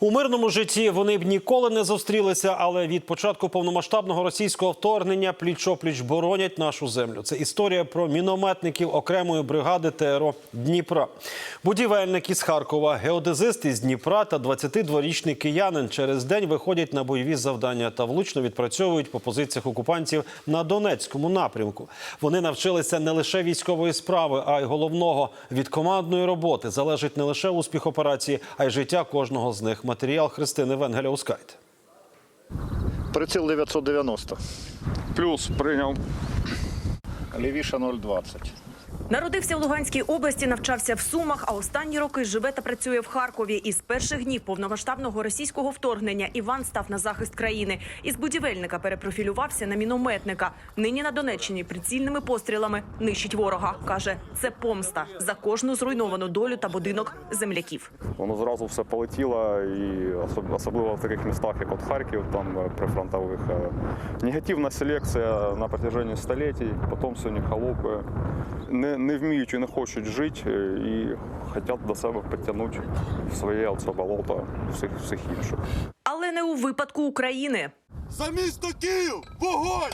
У мирному житті вони б ніколи не зустрілися, але від початку повномасштабного російського вторгнення пліч-опліч боронять нашу землю. Це історія про мінометників окремої бригади ТРО Дніпра. Будівельник із Харкова, геодезист із Дніпра та 22-річний киянин через день виходять на бойові завдання та влучно відпрацьовують по позиціях окупантів на Донецькому напрямку. Вони навчилися не лише військової справи, а й головного від командної роботи залежить не лише успіх операції, а й життя кожного з них. Матеріал Христини Венгеля-Ускайт. Приціл 990. Плюс прийняв. Лівіша 020. Народився в Луганській області, навчався в Сумах, а останні роки живе та працює в Харкові. Із перших днів повномасштабного російського вторгнення Іван став на захист країни. Із будівельника перепрофілювався на мінометника. Нині на Донеччині прицільними пострілами нищить ворога. каже, це помста за кожну зруйновану долю та будинок земляків. Воно зразу все полетіло, і особ- особливо в таких містах, як от Харків, там е, прифронтових. е, Негативна селекція на протяжении століть, потім сьогодні холопи. Не, не вміють і не хочуть жити е, і хочуть до себе підтягнути в своє оце болото всіх, всіх інших. Але не у випадку України. За місто Київ! Вогонь!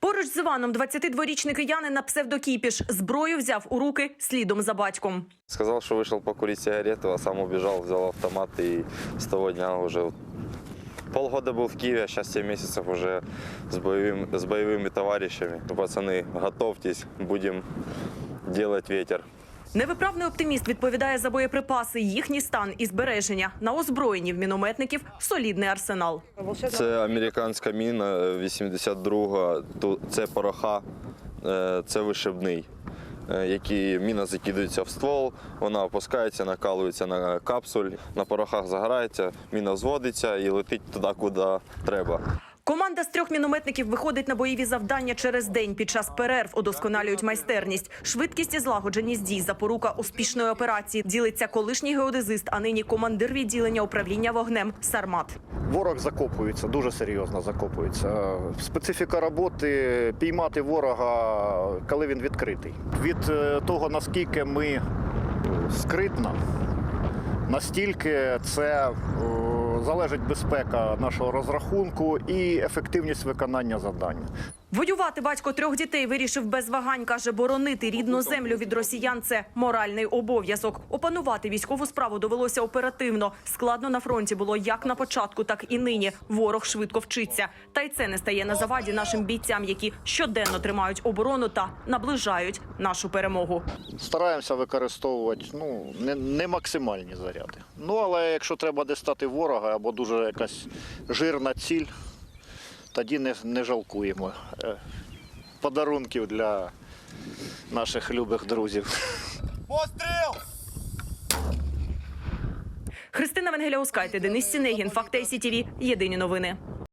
Поруч з Іваном 22-річний киянин на псевдокіпіш зброю взяв у руки слідом за батьком. Сказал, что вышел покурить сигарету, а сам убежал, взял автомат и с того дня уже вот полгода был в Киеве, а сейчас 7 месяцев уже с, боевым, с боевыми товарищами. Пацаны, готовьтесь, будем делать ветер. Невиправний оптиміст відповідає за боєприпаси, їхній стан і збереження. На озброєнні в мінометників солідний арсенал. Це американська міна е, 82, ту- це пороха, е, це вишибний. е, Які міна закидується в ствол, вона опускається, накалується на капсуль, на порохах загорається, міна зводиться і летить туди, куди треба. Команда з трьох мінометників виходить на бойові завдання через день. Під час перерв удосконалюють майстерність. Швидкість і злагодженість дій запорука успішної операції. Ділиться колишній геодезист, а нині командир відділення управління вогнем Сармат. Ворог закопується, дуже серйозно закопується. Специфіка роботи піймати ворога, коли він відкритий. Від е, того, наскільки ми скритно, настільки це е, залежить безпека нашого розрахунку і ефективність виконання завдання. Воювати батько трьох дітей вирішив без вагань. каже, боронити рідну землю від росіян це моральний обов'язок. Опанувати військову справу довелося оперативно. Складно на фронті було як на початку, так і нині. Ворог швидко вчиться. Та й це не стає на заваді нашим бійцям, які щоденно тримають оборону та наближають нашу перемогу. Стараємося використовувати ну, не, не максимальні заряди. Ну, але якщо треба дістати ворога або дуже якась жирна ціль, тоді не, не жалкуємо е, подарунків для наших любих друзів. Постріл! Христина Венгеля Ускайте, Денис Сінегін, Факти СІТІВІ. Єдині новини.